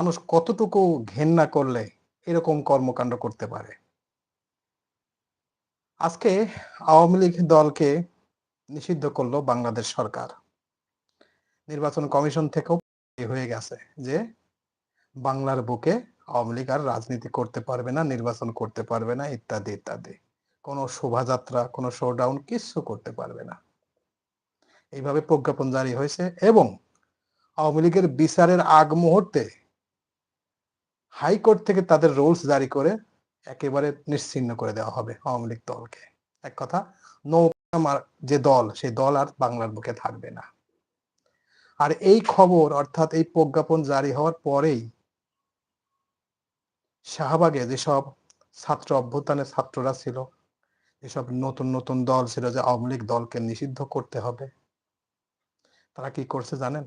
মানুষ কতটুকু ঘেন্না করলে এরকম কর্মকাণ্ড করতে পারে? আজকে আওয়ামী লীগ দলকে নিষিদ্ধ করল বাংলাদেশ সরকার। নির্বাচন কমিশন থেকেও হয়ে গেছে যে, বাংলার বুকে আওয়ামী লীগ আর রাজনীতি করতে পারবে না, নির্বাচন করতে পারবে না, ইত্যাদি ইত্যাদি। কোনো শোভাযাত্রা, কোনো শোডাউন কিচ্ছু করতে পারবে না। এইভাবে প্রজ্ঞাপন জারি হয়েছে এবং আওয়ামী লীগের বিচারের আগ মুহূর্তে হাইকোর্ট থেকে তাদের রুলস জারি করে একেবারে নিশ্চিন্ন করে দেওয়া হবে আওয়ামী লীগ দলকে। এক কথা নৌকা যে দল, সেই দল আর বাংলার বুকে থাকবে না। আর এই খবর, অর্থাৎ এই প্রজ্ঞাপন জারি হওয়ার পরেই শাহবাগে যেসব ছাত্র অভ্যুত্থানের ছাত্ররা ছিল, যেসব নতুন নতুন দল ছিল যে আওয়ামী লীগ দলকে নিষিদ্ধ করতে হবে, তারা কি করছে জানেন?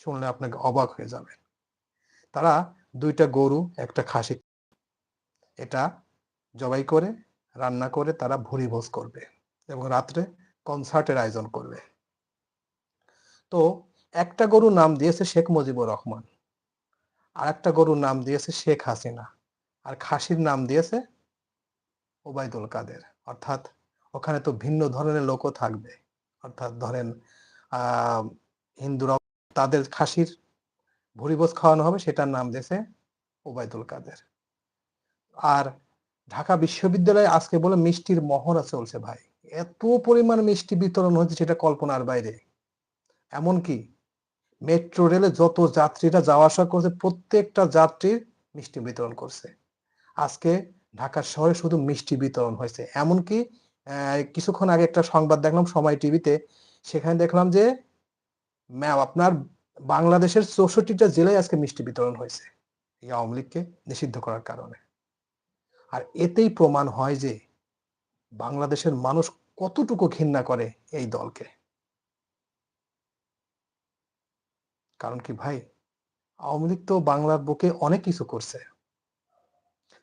শুনলে আপনাকে অবাক হয়ে যাবেন। তারা দুইটা গরু, একটা খাসি। এটা জবাই করে, রান্না করে তারা ভুরি ভোজ করবে এবং রাত্রে কনসার্টের আয়োজন করবে। তো একটা গরুর নাম দিয়েছে শেখ মুজিবুর রহমান আর একটা গরুর নাম দিয়েছে শেখ হাসিনা, আর খাসির নাম দিয়েছে ওবায়দুল কাদের। অর্থাৎ ওখানে তো ভিন্ন ধরনের লোকও থাকবে। অর্থাৎ ধরেন হিন্দুরা তাদের খাসির ভুরিভোজ খাওয়ানো হবে, সেটার নাম দিয়েছে ওবায়দুল কাদের। আর ঢাকা বিশ্ববিদ্যালয়ে আজকে বলে মিষ্টির মহড়া চলছে ভাই। এত পরিমাণ মিষ্টি বিতরণ হচ্ছে সেটা কল্পনার বাইরে। এমনকি মেট্রো রেলে যত যাত্রীরা যাওয়া আসা করছে, প্রত্যেকটা যাত্রীর মিষ্টি বিতরণ করছে। আজকে ঢাকা শহরে শুধু মিষ্টি বিতরণ হয়েছে। এমনকি কিছুক্ষণ আগে একটা সংবাদ দেখলাম সময় টিভিতে, সেখানে দেখলাম যে আপনার বাংলাদেশের চৌষট্টিটা জেলায় আজকে মিষ্টি বিতরণ হয়েছে। এই আওয়ামী লীগকে নিষিদ্ধ করার কারণে। আর এতেই প্রমাণ হয় যে বাংলাদেশের মানুষ কতটুকু ঘৃণা করে এই দলকে। কারণ কি ভাই, আওয়ামী লীগ তো বাংলার বুকে অনেক কিছু করছে।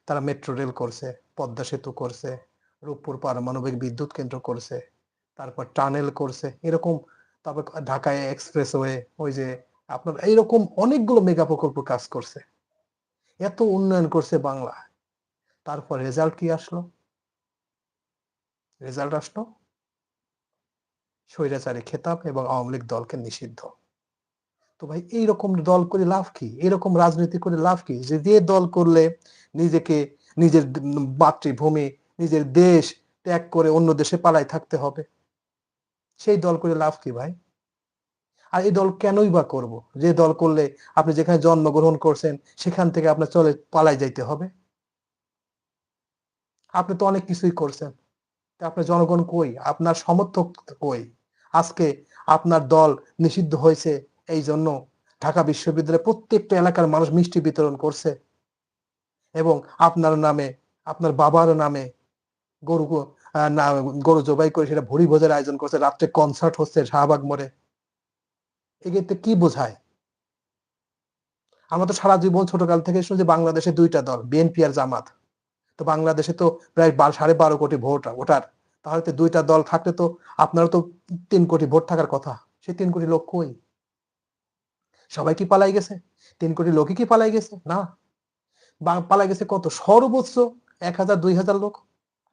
তারা মেট্রো রেল করছে, পদ্মা সেতু করছে, রূপপুর পারমাণবিক বিদ্যুৎ কেন্দ্র করছে, তারপর টানেল করছে, এরকম তারপর ঢাকায় এক্সপ্রেসওয়ে, ওই যে আপনার এইরকম অনেকগুলো মেগা প্রকল্প কাজ করছে। এত উন্নয়ন করছে বাংলা। তারপর রেজাল্ট কি আসলো? রেজাল্ট আসলো স্বৈরাচারী খেতাব এবং আওয়ামী লীগ দলকে নিষিদ্ধ। তো ভাই, এইরকম দল করে লাভ কি? এরকম রাজনীতি করে লাভ কি? যে যে দল করলে নিজেকে, নিজের মাতৃভূমি, নিজের দেশ ত্যাগ করে অন্য দেশে পালাই থাকতে হবে। সেই দল করে লাভ কি ভাই? আর এই দল কেনই বা করব? যে দল করলে আপনি যেখানে জন্মগ্রহণ করছেন, সেখান থেকে আপনার চলে পালাই যাইতে হবে। আপনি তো অনেক কিছুই করছেন। আপনার জনগণ কই? আপনার সমর্থক কই? আজকে আপনার দল নিষিদ্ধ হয়েছে এই জন্য ঢাকা বিশ্ববিদ্যালয়ে প্রত্যেকটা এলাকার মানুষ মিষ্টি বিতরণ করছে। এবং আপনার নামে, আপনার বাবার নামে গরু গরু জবাই করে সেটা ভুড়ি ভোজের আয়োজন করছে, রাত্রে কনসার্ট হচ্ছে, শাহবাগ মোড়ে। এক্ষেত্রে কি বোঝায়? আমরা তো সারা জীবন ছোটকাল থেকে শুনছি বাংলাদেশে দুইটা দল বিএনপি আর জামাত। তো বাংলাদেশে তো প্রায় সাড়ে বারো কোটি ভোট ওটার তাহলে তো দুইটা দল থাকলে তো আপনারও তো তিন কোটি ভোট থাকার কথা। সে তিন কোটি লোক কই? সবাই কি পালাই গেছে? তিন কোটি লোকই কি পালাই গেছে? না। পালাই গেছে কত? সর্বোচ্চ এক হাজার, দুই হাজার লোক।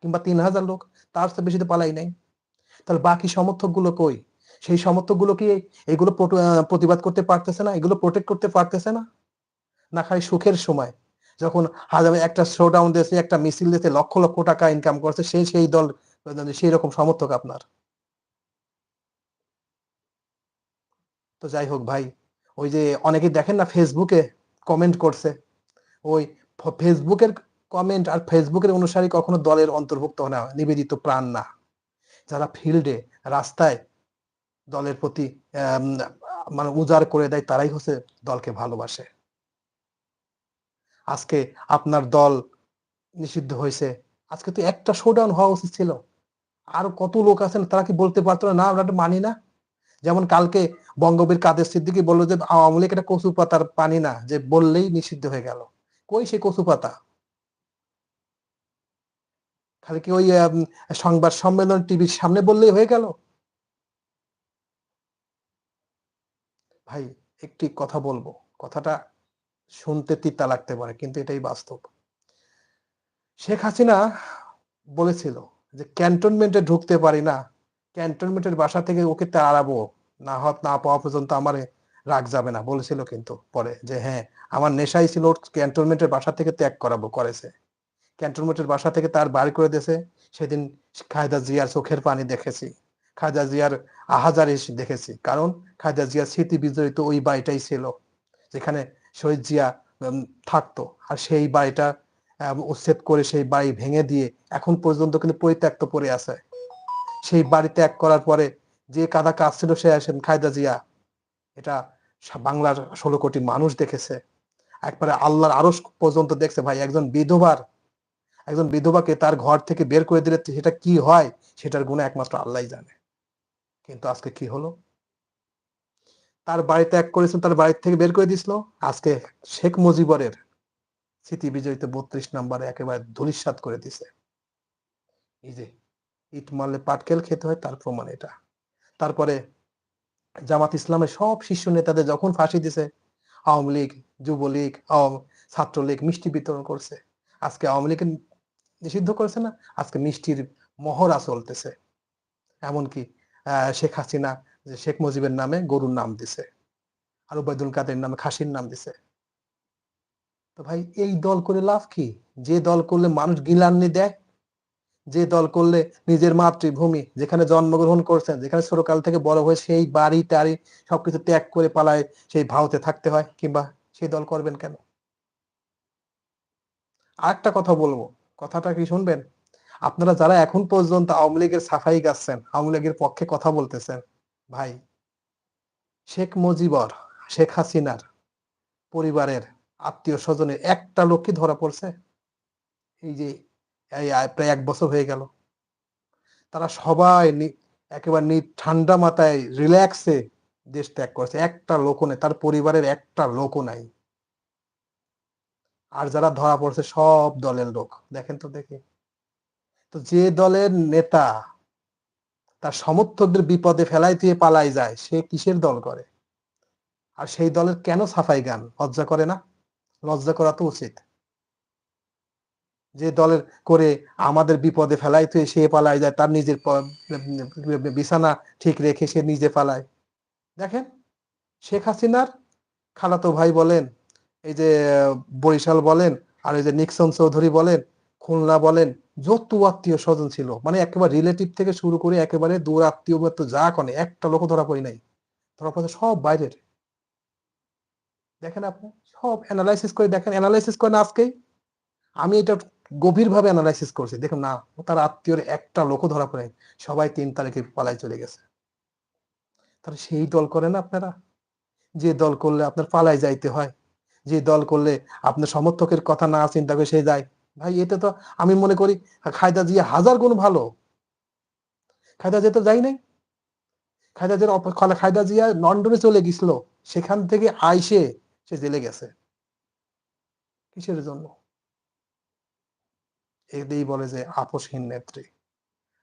কিংবা তিন হাজার লোক, তার বেশি তো পালাই নাই। তাহলে বাকি সমর্থকগুলো কই? সেই সমর্থকগুলো কি এগুলো প্রতিবাদ করতে পারতেছে না? এগুলো প্রোটেক্ট করতে পারতেছে না? না খালি সুখের সময়। যখন হাজার, একটা শোডাউন দিয়েছে, একটা মিছিল দিয়েছে, লক্ষ লক্ষ টাকা ইনকাম করছে, সেই সেই দল, সেই রকম সমর্থক আপনার। তো যাই হোক ভাই, ওই যে অনেকে দেখেন না ফেসবুকে কমেন্ট করছে। ওই ফেসবুকের কমেন্ট আর ফেসবুকের অনুসারী কখনো দলের অন্তর্ভুক্ত হয় না, নিবেদিত প্রাণ না। যারা ফিল্ডে রাস্তায় দলের প্রতি মানে উজাড় করে দেয়, তারাই হচ্ছে দলকে ভালোবাসে। আজকে আপনার দল নিষিদ্ধ হয়েছে। আজকে তো একটা শোডাউন হওয়া উচিত ছিল। আর কত লোক আছেন তারা কি বলতে পারতো না? আমরা মানি না। যেমন কালকে বঙ্গবীর কাদের সিদ্দিকি বলল যে আওয়ামী লীগ এটা কচু পাতার পানি না, যে বললেই নিষিদ্ধ হয়ে গেল। কই সে কচু পাতা খালি কি ওই সংবাদ সম্মেলন টিভির সামনে বললেই হয়ে গেল? ভাই, একটি কথা বলব। কথাটা শুনতে তিতা লাগতে পারে, কিন্তু এটাই বাস্তব। শেখ হাসিনা বলেছিল যে, ক্যান্টনমেন্টে ঢুকতে পারি না। ক্যান্টনমেন্টের বাসা থেকে ওকে তাড়াবো। না হত না পাওয়া পর্যন্ত আমার রাগ যাবে না। বলেছিল কিন্তু পরে যে হ্যাঁ আমার নেশাই ছিল ক্যান্টনমেন্টের বাসা থেকে ত্যাগ করাবো, করেছে। ক্যান্টনমেন্টের বাসা থেকে তার বাড়ি করে দিয়েছে। সেদিন খায়দা জিয়ার চোখের পানি দেখেছি। খায়দা জিয়ার আহাজারি দেখেছি। কারণ খায়দা জিয়ার স্মৃতি বিজড়িত ওই বাড়িটাই ছিল, যেখানে শহীদ জিয়া থাকতো। আর সেই বাড়িটা উচ্ছেদ করে সেই বাড়ি ভেঙে দিয়ে এখন পর্যন্ত কিন্তু পরিত্যক্ত পড়ে আছে। সেই বাড়ি ত্যাগ করার পরে যে কাদা কাজ ছিল সে আসেন খায়দা জিয়া। এটা বাংলার ষোলো কোটি মানুষ দেখেছে। একবারে আল্লাহর আরও পর্যন্ত দেখছে, ভাই। একজন বিধবার একজন বিধবাকে তার ঘর থেকে বের করে দিলে সেটা কি হয়? সেটার গুণে একমাত্র আল্লাহ জানে। কিন্তু আজকে কি হলো? তার বাড়ি ত্যাগ করেছেন তার বাড়ি থেকে বের করে দিছিল আজকে শেখ মুজিবরের স্মৃতি বিজয়িত বত্রিশ নম্বরে একেবারে ধুলিস্বাদ করে দিছে এই যে, ইট মারলে পাটকেল খেতে হয়, তার প্রমাণ এটা। তারপরে জামাত ইসলামের সব শীর্ষ নেতাদের যখন ফাঁসি দিছে আওয়ামী লীগ, যুবলীগ, আওয়াম- ছাত্রলীগ মিষ্টি বিতরণ করছে। আজকে আওয়ামী লীগ নিষিদ্ধ করেছে না, আজকে মিষ্টির মহড়া চলতেছে। এমনকি শেখ হাসিনা, যে শেখ মুজিবের নামে গরুর নাম দিছে, আর উবায়দুল কাদের নামে খাসির নাম দিছে। তো ভাই, এই দল করে লাভ কি? যে দল করলে মানুষ গিলান্নি দেয়, যে দল করলে নিজের মাতৃভূমি, যেখানে জন্মগ্রহণ করছেন, যেখানে ছোটকাল থেকে বড় হয়ে সেই বাড়ি টাড়ি সবকিছু ত্যাগ করে পালায় সেই ভাওতে থাকতে হয়, কিংবা সেই দল করবেন কেন? আরেকটা কথা বলব কথাটা কি শুনবেন? আপনারা যারা এখন পর্যন্ত আওয়ামী লীগের সাফাই গাচ্ছেন, আওয়ামী লীগের পক্ষে কথা বলতেছেন, ভাই, শেখ মুজিবর, শেখ হাসিনার পরিবারের আত্মীয় স্বজনের একটা লোক কি ধরা পড়ছে? এই যে প্রায় এক বছর হয়ে গেল। তারা সবাই একেবারে ঠান্ডা মাথায় রিল্যাক্সে দেশ ত্যাগ করেছে। একটা লোকও নেই, তার পরিবারের একটা লোকও নাই। আর যারা ধরা পড়ছে সব দলের লোক। দেখেন তো দেখি। তো যে দলের নেতা তার সমর্থকদের বিপদে ফেলাই দিয়ে পালাই যায়, সে কিসের দল করে? আর সেই দলের কেন সাফাই গান? লজ্জা করে না? লজ্জা করা তো উচিত। যে দলের করে আমাদের বিপদে ফেলাই তুই সে পালাই যায়, তার নিজের বিছানা ঠিক রেখে সে নিজে পালায়। দেখেন, শেখ হাসিনার খালাতো ভাই বলেন এই যে, বরিশাল বলেন, আর এই যে নিক্সন চৌধুরী বলেন, খুলনা বলেন, যত আত্মীয় স্বজন ছিল মানে একেবারে রিলেটিভ থেকে শুরু করে একেবারে দূর আত্মীয় তো যা কনে, একটা লোক ধরা পড়ি নাই। ধরা পড়ে সব বাইরের। দেখেন আপনি, সব অ্যানালাইসিস করে দেখেন অ্যানালাইসিস করেন আজকেই। আমি এটা গভীরভাবে অ্যানালাইসিস করছি। দেখুন না, তার আত্মীয়র একটা লোকও ধরা পড়ে সবাই তিন তারিখে পালাই চলে গেছে। তাহলে সেই দল করেন আপনারা। যে দল করলে আপনার পালাই যাইতে হয়। যে দল করলে আপনার সমর্থকের কথা না চিন্তা করে সে যায়। ভাই এতে তো আমি মনে করি খায়দা জিয়া হাজার গুণ ভালো। খায়দা জিয়া তো যাই নাই। খায়দা জিয়ার খায়দা জিয়া লন্ডনে চলে গেছিল সেখান থেকে আইসে সে জেলে গেছে। কিসের জন্য? এটাই বলে যে আপোষহীন নেত্রী।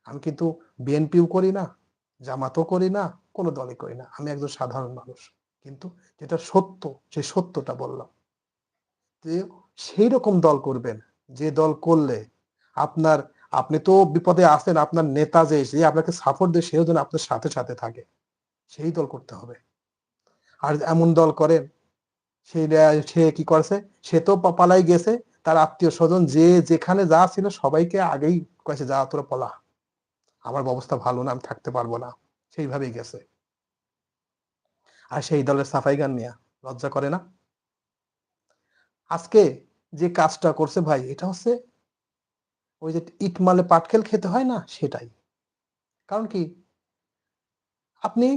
আমি কিন্তু বিএনপিও করি না, জামাতও করি না, কোনো দলই করি না। আমি একজন সাধারণ মানুষ। কিন্তু যেটা সত্য, সেই সত্যটা বললাম। সেই রকম দল করবেন, যে দল করলে আপনার, আপনি তো বিপদে আছেন, আপনার নেতা যে যে আপনাকে সাপোর্ট দেয়, সেও যেন আপনার সাথে সাথে থাকে। সেই দল করতে হবে। আর এমন দল করেন, সেই সে কি করছে, সে তো পালাই গেছে, তার আত্মীয় স্বজন যে, যেখানে যা ছিল সবাইকে আগেই কয়েছে, যা, তোরা পলা। আমার অবস্থা ভালো না, আমি থাকতে পারব না। সেইভাবেই গেছে। আর সেই দলের সাফাই গান নিয়ে। লজ্জা করে না? আজকে যে কাজটা করছে ভাই, এটা হচ্ছে ওই যে ইট মালে পাটকেল খেতে হয় না, সেটাই। কারণ কি? আপনি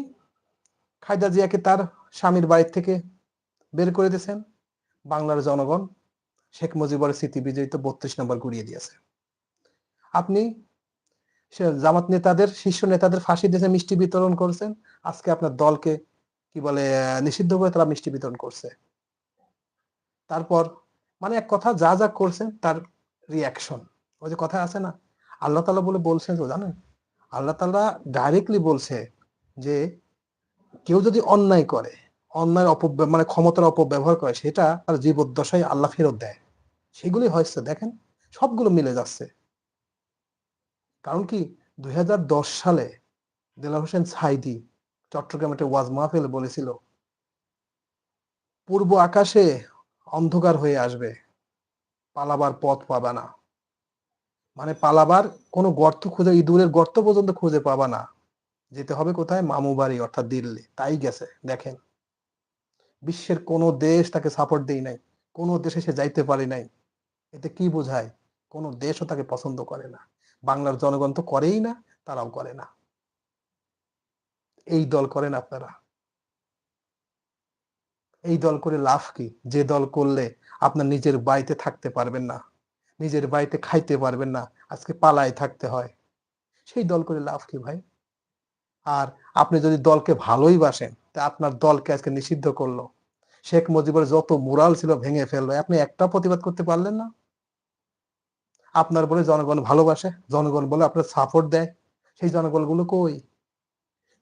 খায়দা জিয়াকে তার স্বামীর বাড়ি থেকে বের করে দিয়েছেন। বাংলার জনগণ শেখ মুজিবুরের স্মৃতি বিজয়িত বত্রিশ নম্বর গুড়িয়ে দিয়েছে। আপনি জামাত নেতাদের, শীর্ষ নেতাদের ফাঁসি দিয়েছে মিষ্টি বিতরণ করছেন। আজকে আপনার দলকে কি বলে নিষিদ্ধ করে তারা মিষ্টি বিতরণ করছে। তারপর মানে এক কথা, যা যা করছেন তার রিয়াকশন ওই যে কথা আছে না, আল্লাহ তালা বলে বলছেন তো, জানেন? আল্লাহ তালা ডাইরেক্টলি বলছে যে, কেউ যদি অন্যায় করে, অন্যায় অপব্য মানে ক্ষমতার অপব্যবহার করে, সেটা তার জীবদ্দশায় আল্লাহ ফেরত দেয়। সেগুলি হয়েছে, দেখেন? সবগুলো মিলে যাচ্ছে। কারণ কি? দুই হাজার দশ সালে দেলা হোসেন সাইদি চট্টগ্রামে একটা ওয়াজ মাহফিল বলেছিল, পূর্ব আকাশে অন্ধকার হয়ে আসবে, পালাবার পথ পাবা না। মানে পালাবার কোনো গর্ত খুঁজে, ইঁদুরের গর্ত পর্যন্ত খুঁজে পাবা না। যেতে হবে কোথায়? মামু বাড়ি, অর্থাৎ দিল্লি। তাই গেছে, দেখেন। বিশ্বের কোনো দেশ তাকে সাপোর্ট দেই নাই, কোনো দেশে সে যাইতে পারে নাই। এতে কি বোঝায়? কোনো দেশও তাকে পছন্দ করে না। বাংলার জনগণ তো করেই না, তারাও করে না। এই দল করেন আপনারা। এই দল করে লাভ কি? যে দল করলে আপনার নিজের বাড়িতে থাকতে পারবেন না, নিজের বাড়িতে খাইতে পারবেন না, আজকে পালায় থাকতে হয়। সেই দল করে লাভ কি ভাই? আর আপনি যদি দলকে ভালোই বাসেন, তা আপনার দলকে আজকে নিষিদ্ধ করল। শেখ মুজিবের যত মুরাল ছিল ভেঙে ফেলল আপনি একটা প্রতিবাদ করতে পারলেন না? আপনার বলে জনগণ ভালোবাসে, জনগণ বলে আপনার সাপোর্ট দেয়, সেই জনগণগুলো কই?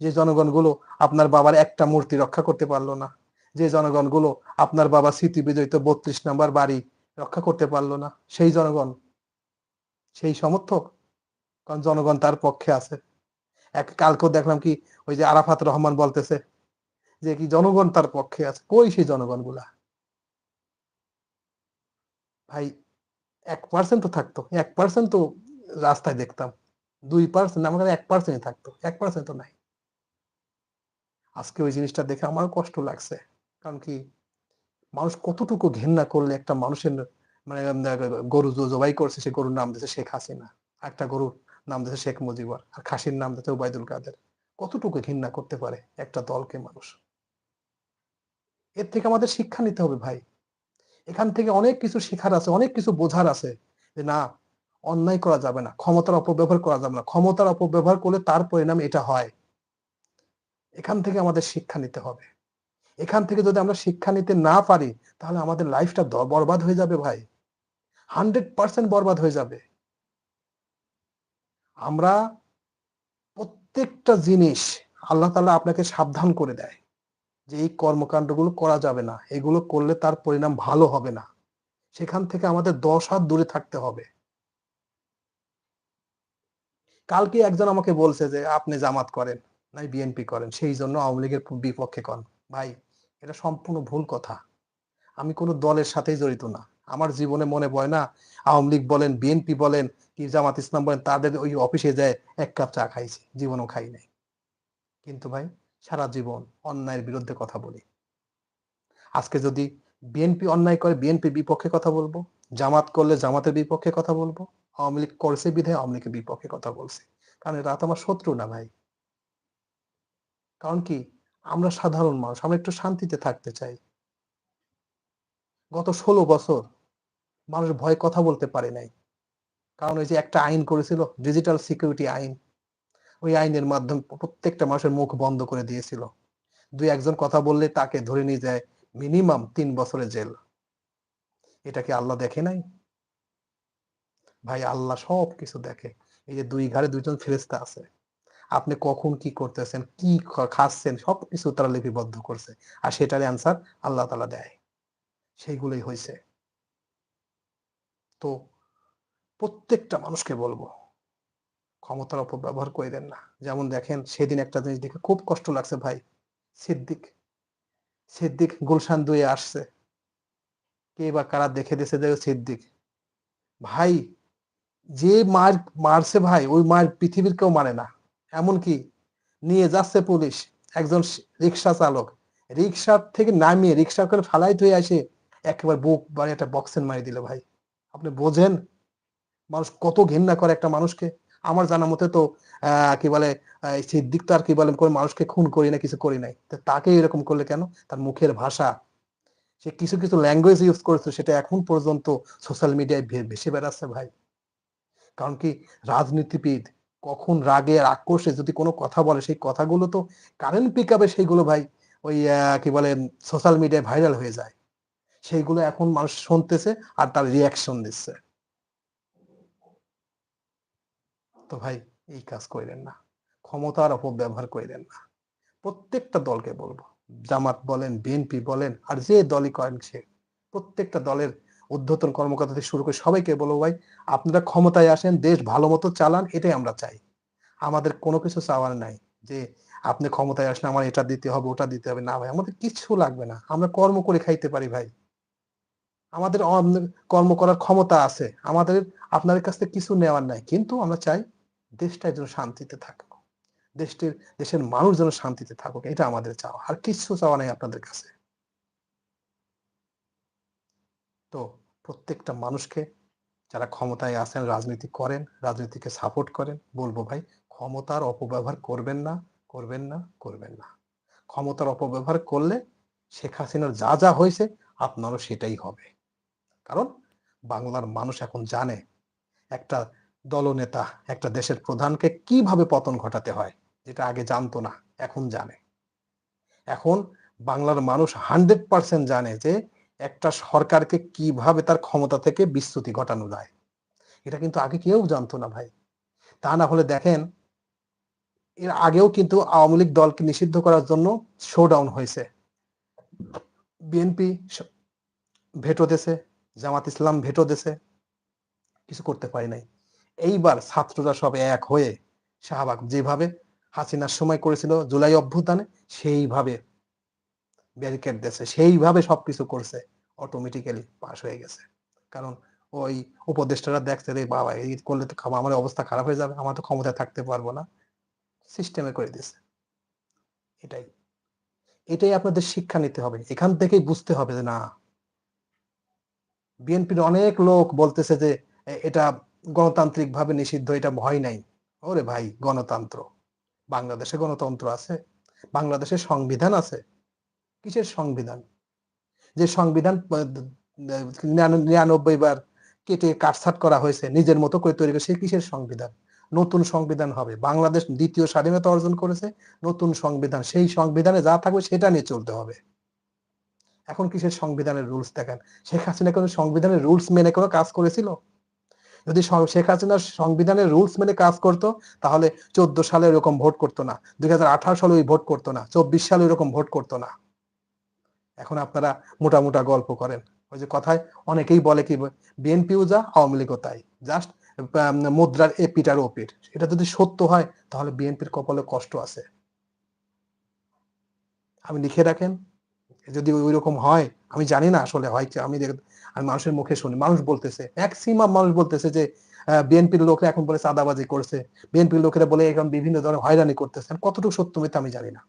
যে জনগণগুলো আপনার বাবার একটা মূর্তি রক্ষা করতে পারল না, যে জনগণগুলো আপনার বাবা স্মৃতি বিজয়িত বত্রিশ নম্বর বাড়ি রক্ষা করতে পারল না, সেই জনগণ, সেই সমর্থক, কারণ জনগণ তার পক্ষে আছে। এক কালকেও দেখলাম কি, ওই যে আরাফাত রহমান বলতেছে যে কি জনগণ তার পক্ষে আছে, কই সেই জনগণগুলা ভাই, এক পার্সেন্ট তো থাকতো, এক পার্সেন্ট তো রাস্তায় দেখতাম, দুই পার্সেন্ট আমার কাছে এক পার্সেন্ট থাকতো, এক পার্সেন্ট তো নাই। আজকে ওই জিনিসটা দেখে আমারও কষ্ট লাগছে। কারণ কি, মানুষ কতটুকু ঘৃণা করলে একটা মানুষের মানে গরু জবাই করছে, সে গরুর নাম দিয়েছে শেখ হাসিনা। একটা গরুর নাম দিয়েছে শেখ মুজিবর। আর খাসির নাম দিয়েছে ওবায়দুল কাদের। কতটুকু ঘৃণা করতে পারে একটা দলকে মানুষ? এর থেকে আমাদের শিক্ষা নিতে হবে ভাই। এখান থেকে অনেক কিছু শেখার আছে, অনেক কিছু বোঝার আছে যে না, অন্যায় করা যাবে না, ক্ষমতার অপব্যবহার করা যাবে না। ক্ষমতার অপব্যবহার করলে তার পরিণাম এটা হয়। এখান থেকে আমাদের শিক্ষা নিতে হবে। এখান থেকে যদি আমরা শিক্ষা নিতে না পারি, তাহলে আমাদের লাইফটা বরবাদ হয়ে যাবে ভাই। হান্ড্রেড পার্সেন্ট বরবাদ হয়ে যাবে। আমরা প্রত্যেকটা জিনিস আল্লাহ তালা আপনাকে সাবধান করে দেয় যে এই কর্মকাণ্ডগুলো করা যাবে না। এগুলো করলে তার পরিণাম ভালো হবে না। সেখান থেকে আমাদের দশ হাত দূরে থাকতে হবে। কালকে একজন আমাকে বলছে যে, আপনি জামাত করেন। নাই বিএনপি করেন, সেই জন্য আওয়ামী লীগের বিপক্ষে কন ভাই, এটা সম্পূর্ণ ভুল কথা। আমি কোনো দলের সাথেই জড়িত না। আমার জীবনে মনে পড়ে না, আওয়ামী লীগ বলেন বিএনপি বলেন কি জামাত ইসলাম বলেন, তাদের ওই অফিসে যায়, এক কাপ চা খাইছি, জীবনও খাই নাই। কিন্তু ভাই, সারা জীবন অন্যায়ের বিরুদ্ধে কথা বলি। আজকে যদি বিএনপি অন্যায় করে বিএনপি বিপক্ষে কথা বলব, জামাত করলে জামাতের বিপক্ষে কথা বলব, আওয়ামী লীগ করছে বিধায় আওয়ামী লীগের বিপক্ষে কথা বলছে। কারণ এরা তো আমার শত্রু না ভাই। কারণ কি? আমরা সাধারণ মানুষ, আমরা একটু শান্তিতে থাকতে চাই। গত ষোলো বছর মানুষ ভয় কথা বলতে পারে নাই। কারণ ওই যে একটা আইন করেছিল, ডিজিটাল সিকিউরিটি আইন। ওই আইনের মাধ্যমে প্রত্যেকটা মানুষের মুখ বন্ধ করে দিয়েছিল। দুই একজন কথা বললে তাকে ধরে নিয়ে যায় মিনিমাম তিন বছরের জেল। এটা কি আল্লাহ দেখে নাই? ভাই, আল্লাহ সব কিছু দেখে। এই যে দুই ঘাড়ে দুইজন ফেরেস্তা আছে। আপনি কখন কি করতেছেন, কি খাচ্ছেন সব কিছু তারা লিপিবদ্ধ করছে। আর সেটার অ্যান্সার আল্লাহ তালা দেয়। সেইগুলোই হয়েছে তো প্রত্যেকটা মানুষকে বলব, ক্ষমতার অপব্যবহার করে দেন না। যেমন দেখেন, সেদিন একটা জিনিস দেখে খুব কষ্ট লাগছে ভাই। সিদ্দিক সিদ্দিক গুলশান দুয়ে আসছে। কে বা কারা দেখে দিয়েছে যে সিদ্দিক। ভাই, যে মার, মারছে ভাই, ওই মার পৃথিবীর কেউ মানে না। এমনকি নিয়ে যাচ্ছে পুলিশ, একজন রিক্সা চালক। রিক্সার থেকে নামিয়ে রিক্সা করে ফালাই ধুয়ে আসে একেবারে বুক বাড়ি একটা বক্সেন মারি দিল ভাই। আপনি বোঝেন? মানুষ কত ঘৃণা করে একটা মানুষকে। আমার জানা মতে তো কি বলে সিদ্দিক তো আর কি বলে মানুষকে খুন করি না, কিছু করি নাই। তাকে এরকম করলে কেন? তার মুখের ভাষা। সে কিছু কিছু ল্যাঙ্গুয়েজ ইউজ করেছে, সেটা এখন পর্যন্ত সোশ্যাল মিডিয়ায় ভেসে বেড়াচ্ছে ভাই। কারণ কি? রাজনীতিবিদ কখন রাগে আক্রোশে যদি কোনো কথা বলে, সেই কথাগুলো তো কারেন্ট পিক আপে সেইগুলো ভাই ওই কি বলে সোশ্যাল মিডিয়ায় ভাইরাল হয়ে যায়। সেইগুলো এখন মানুষ শুনতেছে আর তার রিয়াকশন দিচ্ছে তো ভাই, এই কাজ করেন না। ক্ষমতার অপব্যবহার করেন না। প্রত্যেকটা দলকে বলব। জামাত বলেন, বিএনপি বলেন, আর যে দলই করেন সে, প্রত্যেকটা দলের ঊর্ধ্বতন কর্মকর্তা থেকে শুরু করে সবাইকে বলব ভাই, আপনারা ক্ষমতায় আসেন, দেশ ভালো মতো চালান, এটাই আমরা চাই। আমাদের কোনো কিছু চাওয়ার নাই যে আপনি ক্ষমতায় আসলে আমার এটা দিতে হবে, ওটা দিতে হবে। না ভাই, আমাদের কিছু লাগবে না। আমরা কর্ম করে খাইতে পারি ভাই। আমাদের কর্ম করার ক্ষমতা আছে। আমাদের আপনাদের কাছ থেকে কিছু নেওয়ার নাই। কিন্তু আমরা চাই দেশটা যেন শান্তিতে থাকুক। দেশটির, দেশের মানুষ যেন শান্তিতে থাকুক, এটা আমাদের চাওয়া। আর কিছু চাওয়া নাই আপনাদের কাছে। তো প্রত্যেকটা মানুষকে যারা ক্ষমতায় আছেন, রাজনীতি করেন, রাজনীতিকে সাপোর্ট করেন, বলব ভাই, ক্ষমতার অপব্যবহার করবেন না করবেন না করবেন না। ক্ষমতার অপব্যবহার করলে শেখ হাসিনার যা যা হয়েছে, আপনারও সেটাই হবে। কারণ বাংলার মানুষ এখন জানে, একটা দলনেতা, একটা দেশের প্রধানকে কীভাবে পতন ঘটাতে হয়, যেটা আগে জানতো না, এখন জানে। এখন বাংলার মানুষ হান্ড্রেড পার্সেন্ট জানে যে একটা সরকারকে কীভাবে তার ক্ষমতা থেকে বিস্তুতি ঘটানো যায়? এটা কিন্তু আগে কেউ জানতো না ভাই। তা না হলে দেখেন, এর আগেও কিন্তু আওয়ামী লীগ দলকে নিষিদ্ধ করার জন্য শোডাউন হয়েছে। বিএনপি ভেটো দেশে জামাত ইসলাম ভেটো দেশে কিছু করতে পারি নাই। এইবার ছাত্ররা সব এক হয়ে শাহবাগ যেভাবে হাসিনার সময় করেছিল জুলাই অভ্যুত্থানে, সেইভাবে ব্যারিকেড দিয়েছে, সেইভাবে সবকিছু করছে অটোমেটিক্যালি পাস হয়ে গেছে। কারণ ওই উপদেষ্টারা দেখছে রে বাবা, এই করলে তো আমার অবস্থা খারাপ হয়ে যাবে, আমার তো ক্ষমতায় থাকতে পারব না। সিস্টেমে করে দিয়েছে। এটাই। এটাই আপনাদের শিক্ষা নিতে হবে। এখান থেকেই বুঝতে হবে যে, না। বিএনপির অনেক লোক বলতেছে যে এটা গণতান্ত্রিক ভাবে নিষিদ্ধ, এটা ভয় নাই। ওরে ভাই, গণতন্ত্র। বাংলাদেশে গণতন্ত্র আছে বাংলাদেশের সংবিধান আছে কিসের সংবিধান? যে সংবিধান নিরানব্বই বার কেটে কাটছাট করা হয়েছে, নিজের মতো করে তৈরি সে কিসের সংবিধান? নতুন সংবিধান হবে। বাংলাদেশ দ্বিতীয় স্বাধীনতা অর্জন করেছে, নতুন সংবিধান। সেই সংবিধানে যা থাকবে সেটা নিয়ে চলতে হবে। এখন কিসের সংবিধানের রুলস দেখেন? শেখ হাসিনা কোনো সংবিধানের রুলস মেনে কোনো কাজ করেছিল? যদি শেখ হাসিনা সংবিধানের রুলস মেনে কাজ করতো, তাহলে চোদ্দ সালে এরকম ভোট করতো না। দুই হাজার আঠারো সালে ওই ভোট করতো না। চব্বিশ সালে এরকম ভোট করতো না। এখন আপনারা মোটা মোটা গল্প করেন। ওই যে কথায় অনেকেই বলে কি, বিএনপিও যা, আওয়ামী লীগও তাই। জাস্ট মুদ্রার এপিটার ওপিট এটা যদি সত্য হয়, তাহলে বিএনপির কপালে কষ্ট আছে। আমি লিখে রাখেন, যদি ওই রকম হয়, আমি জানি না আসলে হয় কি, আমি আমি মানুষের মুখে শুনি। মানুষ বলতেছে ম্যাক্সিমাম মানুষ বলতেছে যে বিএনপির লোকরা এখন বলে চাঁদাবাজি করছে। বিএনপির লোকেরা বলে এখন বিভিন্ন ধরনের হয়রানি করতেছে। কতটুকু সত্য মিথ্যা আমি জানি না।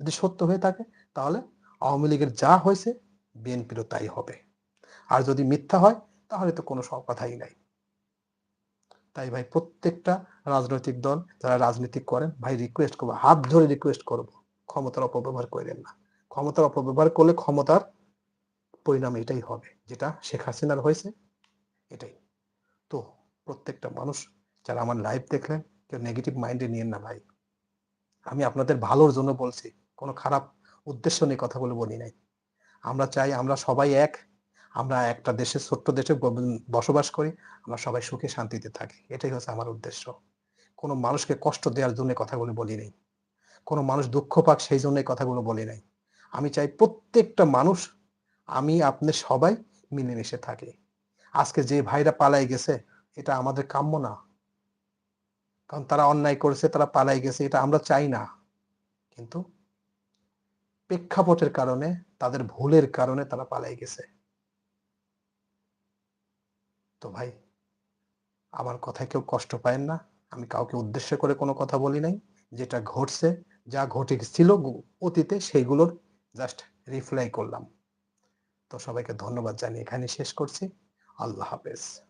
যদি সত্য হয়ে থাকে, তাহলে আওয়ামী লীগের যা হয়েছে, বিএনপিরও তাই হবে। আর যদি মিথ্যা হয়, তাহলে তো কোনো সব কথাই নাই। তাই ভাই, প্রত্যেকটা রাজনৈতিক দল যারা রাজনীতি করেন, ভাই রিকোয়েস্ট করব, হাত ধরে রিকোয়েস্ট করব, ক্ষমতার অপব্যবহার করেন না। ক্ষমতার অপব্যবহার করলে ক্ষমতার পরিণাম এটাই হবে, যেটা শেখ হাসিনার হয়েছে, এটাই। তো প্রত্যেকটা মানুষ যারা আমার লাইভ দেখলেন, কেউ নেগেটিভ মাইন্ডে নিয়েন না ভাই। আমি আপনাদের ভালোর জন্য বলছি, কোনো খারাপ উদ্দেশ্য নিয়ে কথাগুলো বলি নাই। আমরা চাই আমরা সবাই এক, আমরা একটা দেশে ছোট্ট দেশে বসবাস করি, আমরা সবাই সুখে শান্তিতে থাকি। এটাই হচ্ছে আমার উদ্দেশ্য। কোনো মানুষকে কষ্ট দেওয়ার জন্য কথাগুলো বলি নাই। কোনো মানুষ দুঃখ পাক সেই জন্য কথাগুলো বলি নাই। আমি চাই প্রত্যেকটা মানুষ, আমি, আপনি সবাই মিলেমিশে থাকি। আজকে যে ভাইরা পালাই গেছে, এটা আমাদের কাম্য না। কারণ তারা অন্যায় করেছে, তারা পালাই গেছে, এটা আমরা চাই না। কিন্তু প্রেক্ষাপটের কারণে, তাদের ভুলের কারণে তারা পালাই গেছে। তো ভাই, আমার কথায় কেউ কষ্ট পায় না। আমি কাউকে উদ্দেশ্য করে কোনো কথা বলি নাই। যেটা ঘটছে, যা ঘটে ঘটেছিল অতীতে সেইগুলোর জাস্ট রিপ্লাই করলাম। তো সবাইকে ধন্যবাদ জানিয়ে এখানে শেষ করছি। আল্লাহ হাফেজ।